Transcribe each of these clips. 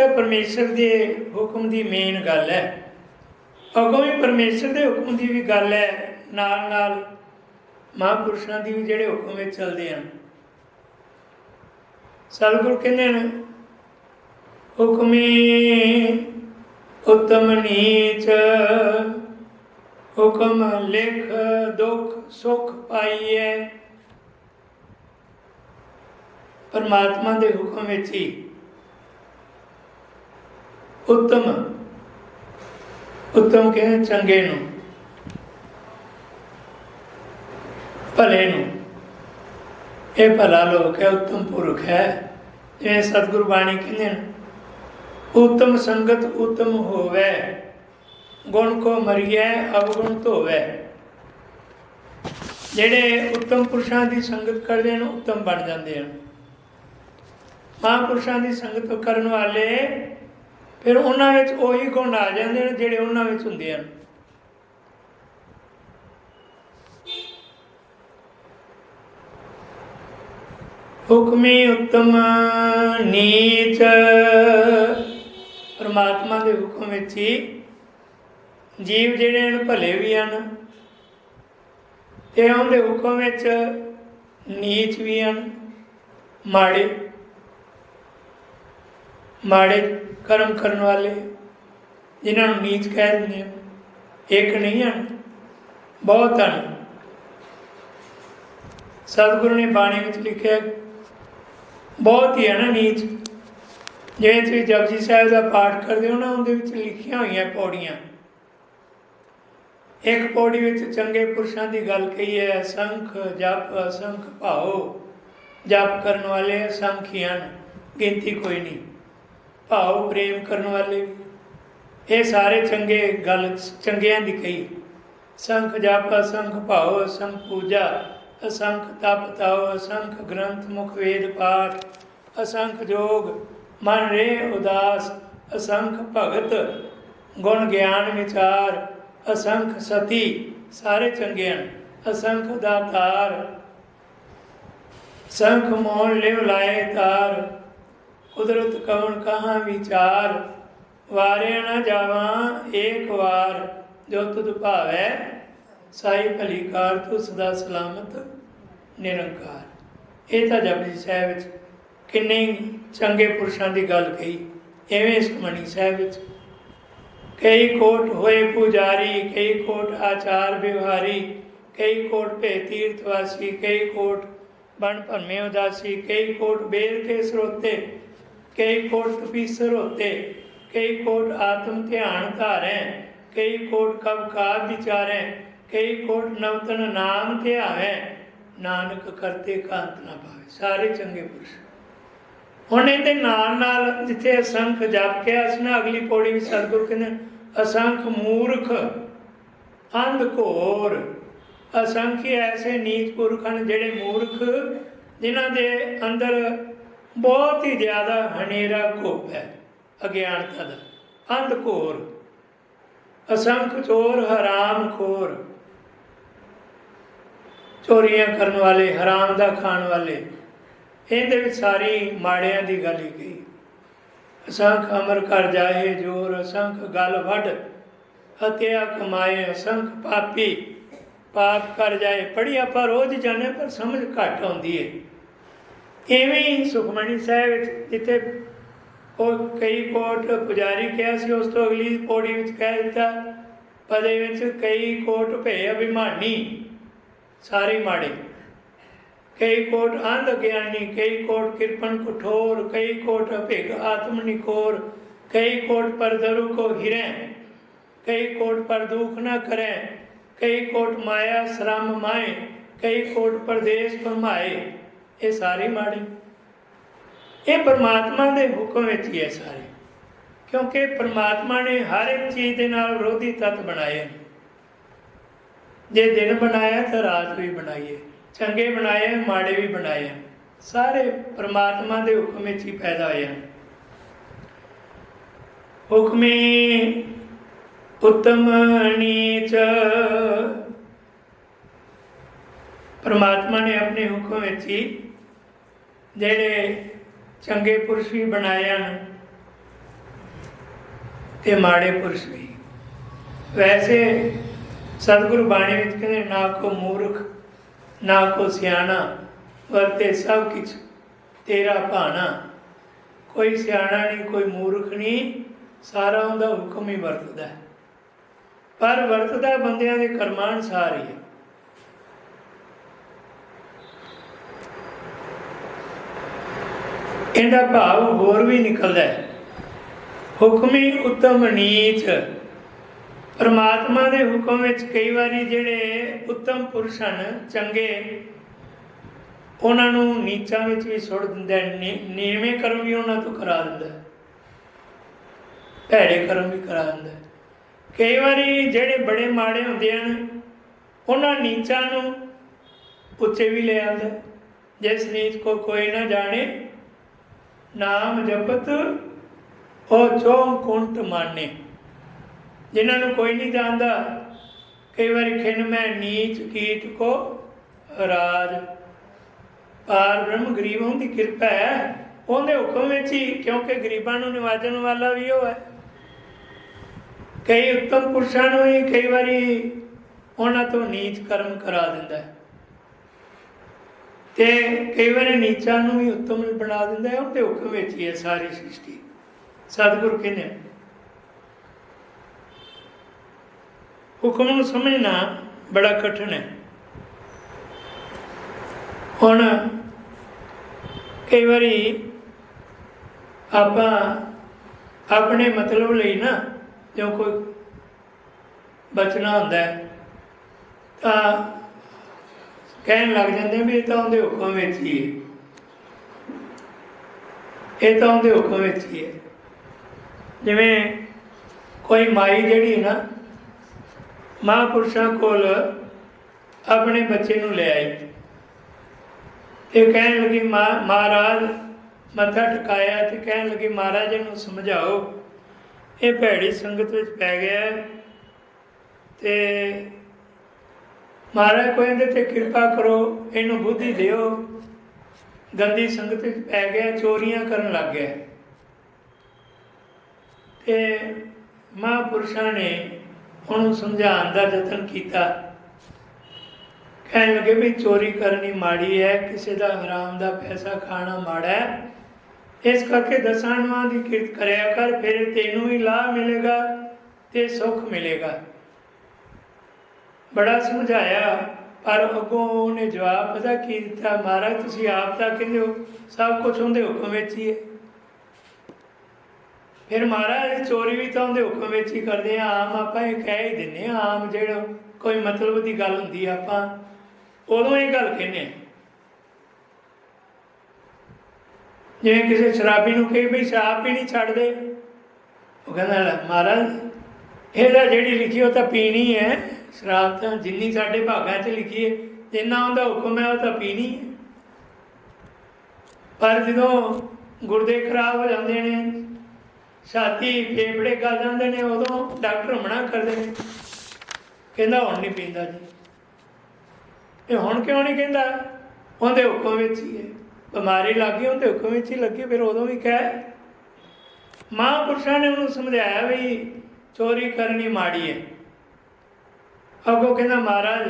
ਤਾਂ ਪਰਮੇਸ਼ਰ ਦੇ ਹੁਕਮ ਦੀ ਮੇਨ ਗੱਲ ਹੈ। ਅਗੋਂ ਵੀ ਪਰਮੇਸ਼ਰ ਦੇ ਹੁਕਮ ਦੀ ਵੀ ਗੱਲ ਹੈ। ਨਾਲ ਨਾਲ ਮਹਾਂਪੁਰਸ਼ਾਂ ਦੀ ਵੀ ਜਿਹੜੇ ਹੁਕਮ ਵਿੱਚ ਚੱਲਦੇ ਹਨ। ਸਤਿਗੁਰੂ ਕਹਿੰਦੇ ਨੇ ਹੁਕਮੀ ਉਤਮ ਨੀਚ, ਹੁਕਮ ਲਿਖ ਦੁਖ ਸੁਖ ਪਾਈਐ। ਪਰਮਾਤਮਾ ਦੇ ਹੁਕਮ ਵਿੱਚ ਹੀ ਉੱਤਮ। ਉੱਤਮ ਕਹਿੰਦੇ ਚੰਗੇ ਨੂੰ। ਭਲੇ ਨੂੰ। ਇਹ ਭਲਾ ਲੋਕ ਹੈ, ਉੱਤਮ ਪੁਰਖ ਹੈ। ਜਿਵੇਂ ਸਤਿਗੁਰੂ ਬਾਣੀ ਕਹਿੰਦੇ ਨੇ, ਉੱਤਮ ਸੰਗਤ ਉੱਤਮ ਹੋਵੇ। ਗੁਣ ਕੋ ਮਰੀਐ, ਅਵਗੁਣ ਧੋਵੇ। ਜਿਹੜੇ ਉੱਤਮ ਪੁਰਸ਼ਾਂ ਦੀ ਸੰਗਤ ਕਰਦੇ ਨੇ ਉੱਤਮ ਬਣ ਜਾਂਦੇ ਹਨ। ਮਹਾਂਪੁਰਸ਼ਾਂ ਦੀ ਸੰਗਤ ਕਰਨ ਵਾਲੇ ਫਿਰ ਉਹਨਾਂ ਵਿੱਚ ਉਹੀ ਗੁਣ ਆ ਜਾਂਦੇ ਨੇ ਜਿਹੜੇ ਉਹਨਾਂ ਵਿੱਚ ਹੁੰਦੇ ਹਨ। ਹੁਕਮੀ ਉੱਤਮ ਨੀਚ। ਪਰਮਾਤਮਾ ਦੇ ਹੁਕਮ ਵਿੱਚ ਹੀ ਜੀਵ ਜਿਹੜੇ ਹਨ ਭਲੇ ਵੀ ਹਨ ਤੇ ਉਹਦੇ ਹੁਕਮ ਵਿੱਚ ਨੀਚ ਵੀ ਹਨ, ਮਾੜੇ ਮਾੜੇ ਕਰਮ ਕਰਨ ਵਾਲੇ, ਜਿਨ੍ਹਾਂ ਨੂੰ ਨੀਚ ਕਹਿ ਦਿੰਦੇ ਇੱਕ ਨਹੀਂ ਹਨ, ਬਹੁਤ ਹਨ। ਸਤਿਗੁਰੂ ਨੇ ਬਾਣੀ ਵਿੱਚ ਲਿਖਿਆ, ਬਹੁਤ ਹੀ ਹਨ ਨੀਚ ਜਿਵੇਂ ਤੁਸੀਂ ਜਪਜੀ ਸਾਹਿਬ ਦਾ ਪਾਠ ਕਰਦੇ ਹੋ ਨਾ, ਉਹਦੇ ਵਿੱਚ ਲਿਖੀਆਂ ਹੋਈਆਂ ਪੌੜੀਆਂ। ਇੱਕ ਪੌੜੀ ਵਿੱਚ ਚੰਗੇ ਪੁਰਸ਼ਾਂ ਦੀ ਗੱਲ ਕਹੀ ਹੈ ਸੰਖ ਜਪ, ਅਸੰਖ ਭਾਉ, ਜਪ ਕਰਨ ਵਾਲੇ ਅਸੰਖ ਹੀ ਹਨ, ਗਿਣਤੀ ਕੋਈ ਨਹੀਂ। ਭਾਵ ਪ੍ਰੇਮ ਕਰਨ ਵਾਲੇ ਇਹ ਸਾਰੇ ਚੰਗੇ ਗੱਲ, ਚੰਗਿਆਂ ਦੀ ਕਹੀ। ਸੰਖ ਜਪ, ਅਸੰਖ ਭਾਉ, ਅਸੰਖ ਪੂਜਾ, ਅਸੰਖ ਤਪ ਤਾਉ, ਅਸੰਖ ਗ੍ਰੰਥ, ਮੁਖ ਵੇਦ ਪਾਠ, ਅਸੰਖ ਜੋਗ, ਮਨ ਰੇ ਉਦਾਸ, ਅਸੰਖ ਭਗਤ, ਗੁਣ ਗਿਆਨ ਵਿਚਾਰ, ਅਸੰਖ ਸਤੀ, ਸਾਰੇ ਚੰਗੇ ਹਨ। ਅਸੰਖ ਦਾਤਾਰ ਸੰਖ ਮੋਹਨ ਲਿਵ ਲਾਏ ਤਾਰ ਕੁਦਰਤ ਕਵਣ ਕਹਾਂ ਵਿਚਾਰ? ਵਾਰੇ ਨਾ ਜਾਵਾਂ ਏਕ ਵਾਰ। ਜੋ ਤੁਧ ਭਾਵੈ, ਸਾਈ ਭਲੀ ਕਾਰ ਤੂੰ ਸਦਾ ਸਲਾਮਤ ਨਿਰੰਕਾਰ। ਇਹ ਤਾਂ ਜਪਜੀ ਸਾਹਿਬ ਵਿੱਚ ਕਿੰਨੇ ਚੰਗੇ ਪੁਰਸ਼ਾਂ ਦੀ ਗੱਲ ਕਹੀ। ਐਵੇਂ ਇਸ ਕਮਣੀ ਸਾਹਿਬ ਵਿੱਚ ਕਈ ਕੋਟ ਹੋਏ ਪੁਜਾਰੀ, ਕਈ ਕੋਟ ਆਚਾਰ ਵਿਵਹਾਰੀ, ਕਈ ਕੋਟ ਭੇ ਤੀਰਥ ਵਾਸੀ, ਕਈ ਕੋਟ ਬਣ ਭੰਮੇ ਉਦਾਸੀ, ਕਈ ਕੋਟ ਬੇਰ ਕੇ ਸਰੋਤੇ। ਕਈ ਕੋਟ ਤਪੀਸਰ ਹੋਤੇ ਕਈ ਕੋਟ ਆਤਮ ਧਿਆਨ ਧਾਰੈ, ਕਈ ਕੋਟ ਕਬ ਕਾਬ ਵਿਚਾਰੈ, ਕਈ ਕੋਟ ਨਵਤਨ ਨਾਮ ਧਿਆਵੈ। ਨਾਨਕ ਕਰਤੇ ਕਾਂਤ ਨਾ ਪਾਵੇ, ਸਾਰੇ ਚੰਗੇ ਪੁਰਸ਼। ਹੁਣ ਇਹਦੇ ਨਾਲ ਨਾਲ ਜਿੱਥੇ ਅਸੰਖ ਜਪ ਕੇ ਇਸ ਨਾ, ਅਗਲੀ ਪੌੜੀ ਵਿੱਚ ਸਤਿਗੁਰੂ ਕਹਿੰਦੇ, ਅਸੰਖ ਮੂਰਖ, ਅੰਧ ਘੋਰ। ਅਸੰਖੀ ਐਸੇ ਨੀਚ ਪੁਰਖ ਹਨ ਜਿਹੜੇ ਮੂਰਖ, ਜਿਨ੍ਹਾਂ ਦੇ ਅੰਦਰ ਬਹੁਤ ਹੀ ਜ਼ਿਆਦਾ ਹਨੇਰਾ ਘੋਪ ਹੈ ਅਗਿਆਨਤਾ ਦਾ ਅੰਧ ਘੋਰ, ਅਸੰਖ ਚੋਰ, ਹਰਾਮ ਖੋਰ। ਚੋਰੀਆਂ ਕਰਨ ਵਾਲੇ, ਹਰਾਮ ਦਾ ਖਾਣ ਵਾਲੇ, ਇਹਦੇ ਵਿੱਚ ਸਾਰੀ ਮਾੜਿਆਂ ਦੀ ਗੱਲ ਹੀ ਗਈ ਅਸੰਖ ਅਮਰ ਕਰ ਜਾਏ ਜੋਰ, ਅਸੰਖ ਗਲ ਵੱਢ, ਹਤਿਆ ਕਮਾਏ, ਅਸੰਖ ਪਾਪੀ, ਪਾਪ ਕਰ ਜਾਏ। ਪੜ੍ਹੀ ਆਪਾਂ ਰੋਜ਼ ਜਾਣੇ ਪਰ ਸਮਝ ਘੱਟ ਆਉਂਦੀ ਹੈ ਇਵੇਂ ਸੁਖਮਣੀ ਸਾਹਿਬ ਵਿੱਚ ਜਿੱਥੇ ਉਹ ਕਈ ਕੋਟ ਪੁਜਾਰੀ ਕਿਹਾ ਸੀ, ਉਸ ਤੋਂ ਅਗਲੀ ਪੌੜੀ ਵਿੱਚ ਕਹਿ ਦਿੱਤਾ, ਪਦੇ ਵਿੱਚ ਕਈ ਕੋਟ ਭੇ ਅਭਿਮਾਨੀ, ਸਾਰੇ ਮਾੜੇ। ਕਈ ਕੋਟ ਅੰਧ ਗਿਆਨੀ, ਕਈ ਕੋਟ ਕਿਰਪਨ ਕਠੋਰ, ਕਈ ਕੋਟ ਅਭਿਗ ਆਤਮ ਨਿਕੋਰ ਕਈ ਕੋਟ ਪਰਦਰ ਕੋ ਹਿਰੈ, ਕਈ ਕੋਟ ਪਰ ਦੁਖ ਨਾ ਕਰੈ, ਕਈ ਕੋਟ ਮਾਇਆ ਸ਼ਰਮ ਮਾਏ, ਕਈ ਕੋਟ ਪਰਦੇਸ ਫਰਮਾਏ ਇਹ ਸਾਰੇ ਮਾੜੇ। ਇਹ ਪਰਮਾਤਮਾ ਦੇ ਹੁਕਮ ਵਿੱਚ ਹੀ ਹੈ ਸਾਰੇ। ਕਿਉਂਕਿ ਪਰਮਾਤਮਾ ਨੇ ਹਰ ਇੱਕ ਚੀਜ਼ ਦੇ ਨਾਲ ਵਿਰੋਧੀ ਤੱਤ ਬਣਾਏ ਨੇ ਜੇ ਦਿਨ ਬਣਾਇਆ ਤਾਂ ਰਾਤ ਵੀ ਬਣਾਈ ਚੰਗੇ ਬਣਾਏ ਮਾੜੇ ਵੀ ਬਣਾਏ ਸਾਰੇ ਪਰਮਾਤਮਾ ਦੇ ਹੁਕਮ ਵਿੱਚ ਹੀ ਪੈਦਾ ਹੋਏ ਹਨ। ਹੁਕਮੇ ਉਤਮ ਨੀਚ। ਪਰਮਾਤਮਾ ਨੇ ਆਪਣੇ ਹੁਕਮ ਵਿੱਚ ਹੀ ਜਿਹੜੇ ਚੰਗੇ ਪੁਰਸ਼ ਵੀ ਬਣਾਏ ਹਨ ਤੇ ਮਾੜੇ ਪੁਰਸ਼ ਵੀ। ਵੈਸੇ ਸਤਿਗੁਰੂ ਬਾਣੀ ਵਿੱਚ ਕਹਿੰਦੇ, ਨਾ ਕੋ ਮੂਰਖ, ਨਾ ਕੋ ਸਿਆਣਾ, ਵਰਤੇ ਸਭ ਕਿਛ ਤੇਰਾ ਭਾਣਾ। ਕੋਈ ਸਿਆਣਾ ਨਹੀਂ, ਕੋਈ ਮੂਰਖ ਨਹੀਂ, ਸਾਰਾ ਉਹਦਾ ਹੁਕਮ ਹੀ ਵਰਤਦਾ ਪਰ ਵਰਤਦਾ ਬੰਦਿਆਂ ਦੇ ਕਰਮਾਂ ਅਨੁਸਾਰ ਹੀ ਹੈ। ਇਹਦਾ ਭਾਵ ਹੋਰ ਵੀ ਨਿਕਲਦਾ ਹੈ। ਹੁਕਮੀ ਉਤਮ ਨੀਚ। ਪਰਮਾਤਮਾ ਦੇ ਹੁਕਮ ਵਿੱਚ ਕਈ ਵਾਰੀ ਜਿਹੜੇ ਉੱਤਮ ਪੁਰਸ਼ ਹਨ, ਚੰਗੇ, ਉਹਨਾਂ ਨੂੰ ਨੀਚਾਂ ਵਿੱਚ ਵੀ ਸੁੱਟ ਦਿੰਦਾ ਹੈ। ਨੀਵੇਂ ਕਰਮ ਵੀ ਉਹਨਾਂ ਤੋਂ ਕਰਾ ਦਿੰਦਾ ਭੈੜੇ ਕਰਮ ਵੀ ਕਰਾ ਦਿੰਦਾ ਕਈ ਵਾਰੀ ਜਿਹੜੇ ਬੜੇ ਮਾੜੇ ਹੁੰਦੇ ਹਨ, ਉਹਨਾਂ ਨੀਚਾਂ ਨੂੰ ਉੱਚੇ ਵੀ ਲੈ ਆਉਂਦਾ ਜਿਸ ਨੀਚ ਕੋ ਕੋਈ ਨਾ ਜਾਣੇ ਨਾਮ ਜਪਤ ਉਹ ਚੋਂ ਕੁੰਟ ਮਾਨੇ। ਜਿਨ੍ਹਾਂ ਨੂੰ ਕੋਈ ਨਹੀਂ ਜਾਣਦਾ, ਕਈ ਵਾਰੀ ਖਿੰਨ ਮੈਂ ਨੀਚ ਕੀਟ ਕੋ ਰਾਜ। ਪਾਰ ਬ੍ਰਹਮ ਗਰੀਬੋਂ ਦੀ ਕਿਰਪਾ ਹੈ। ਉਹਦੇ ਹੁਕਮ ਵਿੱਚ ਹੀ, ਕਿਉਂਕਿ ਗਰੀਬਾਂ ਨੂੰ ਨਿਵਾਜਣ ਵਾਲਾ ਵੀ ਉਹ ਹੈ। ਕਈ ਉੱਤਮ ਪੁਰਸ਼ਾਂ ਨੂੰ ਹੀ ਕਈ ਵਾਰੀ ਉਹਨਾਂ ਤੋਂ ਨੀਚ ਕਰਮ ਕਰਾ ਦਿੰਦਾ ਹੈ। ਤੇ ਕਈ ਵਾਰੀ ਨੀਚਾਂ ਨੂੰ ਵੀ ਉੱਤਮ ਬਣਾ ਦਿੰਦਾ ਹੈ ਉਹਦੇ ਹੁਕਮ ਵਿੱਚ ਹੀ ਹੈ ਸਾਰੀ ਸ੍ਰਿਸ਼ਟੀ। ਸਤਿਗੁਰ ਕਹਿੰਦੇ ਹੁਕਮ ਨੂੰ ਸਮਝਣਾ ਬੜਾ ਕਠਿਨ ਹੈ। ਹੁਣ ਕਈ ਵਾਰੀ ਆਪਾਂ ਆਪਣੇ ਮਤਲਬ ਲਈ ਨਾ ਜੋ ਕੋਈ ਬਚਣਾ ਹੁੰਦਾ ਹੈ, ਤਾਂ ਕਹਿਣ ਲੱਗ ਜਾਂਦੇ ਵੀ ਇਹ ਤਾਂ ਉਹਦੇ ਹੁਕਮ ਵਿੱਚ ਹੀ ਹੈ। ਇਹ ਤਾਂ ਉਹਦੇ ਹੁਕਮ ਵਿੱਚ ਹੀ ਹੈ। ਜਿਵੇਂ ਕੋਈ ਮਾਈ ਜਿਹੜੀ ਨਾ, ਮਹਾਂਪੁਰਸ਼ਾਂ ਕੋਲ ਆਪਣੇ ਬੱਚੇ ਨੂੰ ਲੈ ਆਈ। ਇਹ ਕਹਿਣ ਲੱਗੀ ਮਹਾਰਾਜ, ਮੱਥਾ ਟਿਕਾਇਆ ਤੇ ਕਹਿਣ ਲੱਗੀ, ਮਹਾਰਾਜ, ਇਹਨੂੰ ਸਮਝਾਓ। ਇਹ ਭੈੜੀ ਸੰਗਤ ਵਿੱਚ ਪੈ ਗਿਆ ਤੇ ਮਹਾਰਾਜ ਕੋਈ ਇਹਦੇ ਤੇ ਕਿਰਪਾ ਕਰੋ, ਇਹਨੂੰ ਬੁੱਧੀ ਦਿਓ। ਗੰਦੀ ਸੰਗਤ ਵਿੱਚ ਪੈ ਗਿਆ, ਚੋਰੀਆਂ ਕਰਨ ਲੱਗ ਗਿਆ। ਤੇ ਮਹਾਂਪੁਰਸ਼ਾਂ ਨੇ ਉਹਨੂੰ ਸਮਝਾਉਣ ਦਾ ਯਤਨ ਕੀਤਾ। ਕਹਿਣ ਲੱਗੇ ਵੀ ਚੋਰੀ ਕਰਨੀ ਮਾੜੀ ਹੈ, ਕਿਸੇ ਦਾ ਹਰਾਮ ਦਾ ਪੈਸਾ ਖਾਣਾ ਮਾੜਾ ਹੈ। ਇਸ ਕਰਕੇ ਦਸਾਂਵਾਂ ਦੀ ਕਿਰਤ ਕਰਿਆ ਕਰ, ਫਿਰ ਤੈਨੂੰ ਵੀ ਲਾਭ ਮਿਲੇਗਾ ਤੇ ਸੁੱਖ ਮਿਲੇਗਾ। ਬੜਾ ਸਮਝਾਇਆ, ਪਰ ਅੱਗੋਂ ਉਹਨੇ ਜਵਾਬ ਪਤਾ ਕੀ ਦਿੱਤਾ, ਮਹਾਰਾਜ, ਤੁਸੀਂ ਆਪ ਤਾਂ ਕਹਿੰਦੇ ਹੋ, ਸਭ ਕੁਝ ਉਹਦੇ ਹੁਕਮ ਵਿੱਚ ਹੀ ਹੈ। ਫਿਰ ਮਹਾਰਾਜ ਚੋਰੀ ਵੀ ਤਾਂ ਉਹਦੇ ਹੁਕਮ ਵਿੱਚ ਹੀ ਕਰਦੇ ਆ, ਆਮ ਆਪਾਂ ਇਹ ਕਹਿ ਹੀ ਦਿੰਨੇ ਆ ਆਮ ਜਿਹੜਾ ਕੋਈ ਮਤਲਬ ਦੀ ਗੱਲ ਹੁੰਦੀ ਆ ਆਪਾਂ, ਉਦੋਂ ਇਹ ਗੱਲ ਕਹਿੰਦੇ ਆ। ਜਿਵੇਂ ਕਿਸੇ ਸ਼ਰਾਬੀ ਨੂੰ ਕਹੇ ਵੀ ਸ਼ਰਾਬ ਪੀਣੀ ਛੱਡ ਦੇ, ਉਹ ਕਹਿੰਦਾ ਲੈ ਮਹਾਰਾਜ, ਇਹਦਾ ਜਿਹੜੀ ਲਿਖੀ ਉਹ ਤਾਂ ਪੀਣੀ ਹੈ। ਸ਼ਰਾਬਤਾਂ ਜਿੰਨੀ ਸਾਡੇ ਭਾਗਾਂ 'ਚ ਲਿਖੀ ਹੈ ਜਿੰਨਾ ਉਹਦਾ ਹੁਕਮ ਹੈ, ਉਹ ਤਾਂ ਪੀਣੀ ਹੈ। ਪਰ ਜਦੋਂ ਗੁਰਦੇ ਖਰਾਬ ਹੋ ਜਾਂਦੇ ਨੇ, ਛਾਤੀ ਫੇਫੜੇ ਗਲ ਜਾਂਦੇ ਨੇ, ਉਦੋਂ ਡਾਕਟਰ ਮਨਾ ਕਰਦੇ ਨੇ। ਕਹਿੰਦਾ ਹੁਣ ਨਹੀਂ ਪੀਂਦਾ ਜੀ। ਇਹ ਹੁਣ ਕਿਉਂ ਨਹੀਂ ਕਹਿੰਦਾ? ਉਹਦੇ ਹੁਕਮ ਵਿੱਚ ਹੀ ਹੈ। ਬਿਮਾਰੀ ਲੱਗੀ ਉਹਦੇ ਹੁਕਮ ਵਿੱਚ ਹੀ ਲੱਗੀ, ਫਿਰ ਉਦੋਂ ਵੀ ਕਹਿ। ਮਹਾਂਪੁਰਸ਼ਾਂ ਨੇ ਉਹਨੂੰ ਸਮਝਾਇਆ ਵੀ ਚੋਰੀ ਕਰਨੀ ਮਾੜੀ ਹੈ। ਅੱਗੋਂ ਕਹਿੰਦਾ, ਮਹਾਰਾਜ,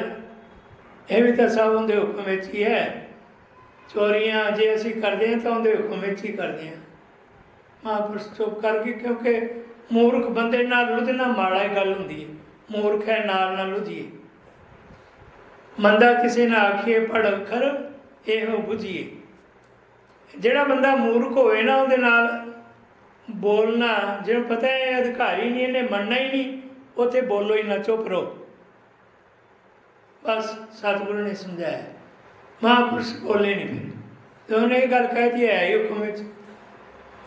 ਇਹ ਵੀ ਤਾਂ ਸਭ ਉਹਦੇ ਹੁਕਮ ਵਿੱਚ ਹੀ ਹੈ। ਚੋਰੀਆਂ ਜੇ ਅਸੀਂ ਕਰਦੇ ਹਾਂ ਤਾਂ ਉਹਦੇ ਹੁਕਮ ਵਿੱਚ ਹੀ ਕਰਦੇ ਹਾਂ। ਮਹਾਂਪੁਰਸ਼ ਚੁੱਪ ਕਰ ਗਏ ਕਿਉਂਕਿ ਮੂਰਖ ਬੰਦੇ ਨਾਲ ਲੁਝਣਾ ਮਾੜਾ ਹੀ ਗੱਲ ਹੁੰਦੀ ਹੈ। ਮੂਰਖ ਹੈ, ਨਾਲ ਨਾਲ ਲੁਝੀਏ ਮੰਦਾ ਕਿਸੇ ਨਾ ਆਖੀਏ ਪੜ ਅੱਖਰ, ਇਹੋ ਬੁਝੀਏ। ਜਿਹੜਾ ਬੰਦਾ ਮੂਰਖ ਹੋਵੇ ਨਾ, ਉਹਦੇ ਨਾਲ ਬੋਲਣਾ ਜਿਹਨੂੰ ਪਤਾ ਹੈ, ਅਧਿਕਾਰੀ ਨਹੀਂ, ਇਹਨੇ ਮੰਨਣਾ ਹੀ ਨਹੀਂ। ਉੱਥੇ ਬੋਲੋ ਹੀ ਨਾ, ਚੁੱਪ ਰਹੋ। ਬਸ ਸਤਿਗੁਰੂ ਨੇ ਸਮਝਾਇਆ। ਮਹਾਂਪੁਰਸ਼ ਬੋਲੇ ਨਹੀਂ ਫਿਰ। ਉਹਨੇ ਇਹ ਗੱਲ ਕਹਿਤੀ ਹੈ ਹੀ ਹੁਕਮ ਵਿੱਚ।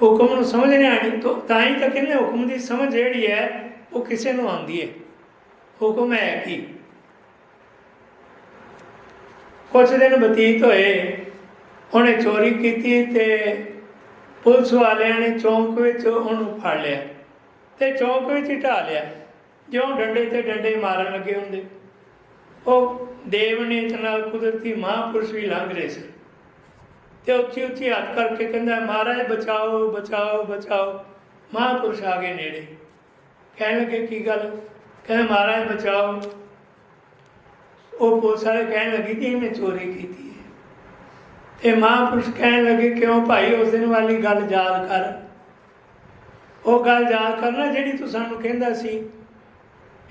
ਹੁਕਮ ਨੂੰ ਸਮਝ ਨਹੀਂ ਆਣੀ ਤਾਂ ਤਾਂ ਹੀ ਤਾਂ ਕਹਿੰਦੇ ਹੁਕਮ ਦੀ ਸਮਝ ਜਿਹੜੀ ਹੈ, ਉਹ ਕਿਸੇ ਨੂੰ ਆਉਂਦੀ ਹੈ। ਹੁਕਮ ਹੈ ਕੀ? ਕੁਝ ਦਿਨ ਬਤੀਤ ਹੋਏ, ਉਹਨੇ ਚੋਰੀ ਕੀਤੀ ਤੇ ਪੁਲਿਸ ਵਾਲਿਆਂ ਨੇ ਚੌਂਕ ਵਿੱਚ ਉਹਨੂੰ ਫੜ ਲਿਆ ਤੇ ਚੌਂਕ ਵਿੱਚ ਹੀ ਢਾ ਲਿਆ। ਜਿਉਂ ਡੰਡੇ ਤੇ ਡੰਡੇ ਮਾਰਨ ਲੱਗੇ ਹੁੰਦੇ। ਉਹ ਦੇਵ ਨੇ ਨਾਲ ਕੁਦਰਤੀ ਮਹਾਂਪੁਰਸ਼ ਵੀ ਲੰਘ ਰਹੇ ਸੀ। ਤੇ ਉੱਚੀ ਉੱਚੀ ਹੱਥ ਕਰਕੇ ਕਹਿੰਦਾ, ਮਹਾਰਾਜ, ਬਚਾਓ ਬਚਾਓ ਬਚਾਓ। ਮਹਾਂਪੁਰਸ਼ ਆ ਗਏ ਨੇੜੇ। ਕਹਿਣ ਲੱਗੇ, ਕੀ ਗੱਲ? ਕਹਿੰਦੇ, ਮਹਾਰਾਜ, ਬਚਾਓ। ਉਹ ਪੁਲਿਸ ਵਾਲੇ ਕਹਿਣ ਲੱਗੀ ਕਿ ਇਹਨੇ ਚੋਰੀ ਕੀਤੀ ਹੈ। ਤੇ ਮਹਾਂਪੁਰਸ਼ ਕਹਿਣ ਲੱਗੇ, ਕਿਉਂ ਭਾਈ, ਉਸ ਦਿਨ ਵਾਲੀ ਗੱਲ ਯਾਦ ਕਰ। ਉਹ ਗੱਲ ਯਾਦ ਕਰਨਾ ਜਿਹੜੀ ਤੂੰ ਸਾਨੂੰ ਕਹਿੰਦਾ ਸੀ।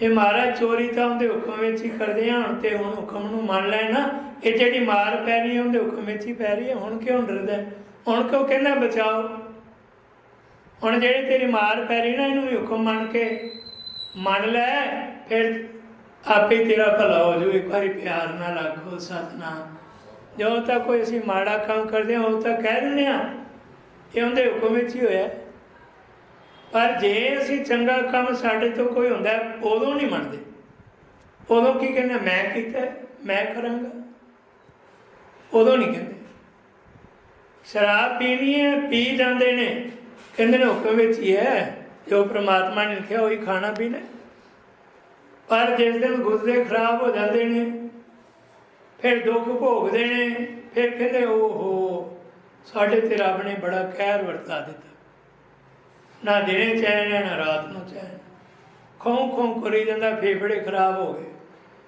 ਇਹ ਮਹਾਰਾਜ ਚੋਰੀ ਤਾਂ ਉਹਦੇ ਹੁਕਮ ਵਿੱਚ ਹੀ ਕਰਦੇ ਆ, ਹੁਣ ਤੇ ਹੁਣ ਹੁਕਮ ਨੂੰ ਮੰਨ ਲੈ ਨਾ, ਇਹ ਜਿਹੜੀ ਮਾਰ ਪੈ ਰਹੀ ਹੈ ਉਹਦੇ ਹੁਕਮ ਵਿੱਚ ਹੀ ਪੈ ਰਹੀ ਹੈ ਹੁਣ ਕਿਉਂ ਡਰਦਾ? ਹੁਣ ਕਿਉਂ ਕਹਿੰਦਾ ਬਚਾਓ? ਹੁਣ ਜਿਹੜੀ ਤੇਰੀ ਮਾਰ ਪੈ ਰਹੀ ਨਾ, ਇਹਨੂੰ ਵੀ ਹੁਕਮ ਮੰਨ ਕੇ ਮੰਨ ਲੈ, ਫਿਰ ਆਪੇ ਤੇਰਾ ਭਲਾ ਹੋ ਜਾਊ, ਇੱਕ ਵਾਰੀ ਪਿਆਰ ਨਾਲ ਆਖੋ ਸਤਨਾਮ। ਜੋ ਤਾਂ ਕੋਈ ਅਸੀਂ ਮਾੜਾ ਕੰਮ ਕਰਦੇ ਹਾਂ ਉਹ ਤਾਂ ਕਹਿ ਦਿੰਦੇ ਆ, ਇਹ ਉਹਦੇ ਹੁਕਮ ਵਿੱਚ ਹੀ ਹੋਇਆ। ਪਰ ਜੇ ਅਸੀਂ ਚੰਗਾ ਕੰਮ ਸਾਡੇ ਤੋਂ ਕੋਈ ਹੁੰਦਾ, ਉਦੋਂ ਨਹੀਂ ਮੰਨਦੇ। ਉਦੋਂ ਕੀ ਕਹਿੰਦੇ ਮੈਂ ਕੀਤਾ ਮੈਂ ਕਰਾਂਗਾ। ਉਦੋਂ ਨਹੀਂ ਕਹਿੰਦੇ। ਸ਼ਰਾਬ ਪੀਣੀ ਹੈ, ਪੀ ਜਾਂਦੇ ਨੇ। ਕਹਿੰਦੇ ਨੇ, ਹੁਕਮ ਵਿੱਚ ਹੀ ਹੈ, ਜੋ ਪ੍ਰਮਾਤਮਾ ਨੇ ਲਿਖਿਆ, ਉਹੀ ਖਾਣਾ ਪੀਣਾ ਹੈ। ਪਰ ਜਿਸ ਦਿਨ ਗੁਰਦੇ ਖਰਾਬ ਹੋ ਜਾਂਦੇ ਨੇ, ਫਿਰ ਦੁੱਖ ਭੋਗਦੇ ਨੇ, ਫਿਰ ਕਹਿੰਦੇ, ਓਹੋ, ਸਾਡੇ ਤੇ ਰੱਬ ਨੇ ਬੜਾ ਕਹਿਰ ਵਰਤਾ ਦਿੱਤਾ। ਨਾ ਦਿਨੇ ਚੈਨ ਹੈ, ਨਾ ਰਾਤ ਨੂੰ ਚੈਨ। ਖੋਂ ਖੋਂ ਕਰੀ ਜਾਂਦਾ, ਫੇਫੜੇ ਖਰਾਬ ਹੋ ਗਏ।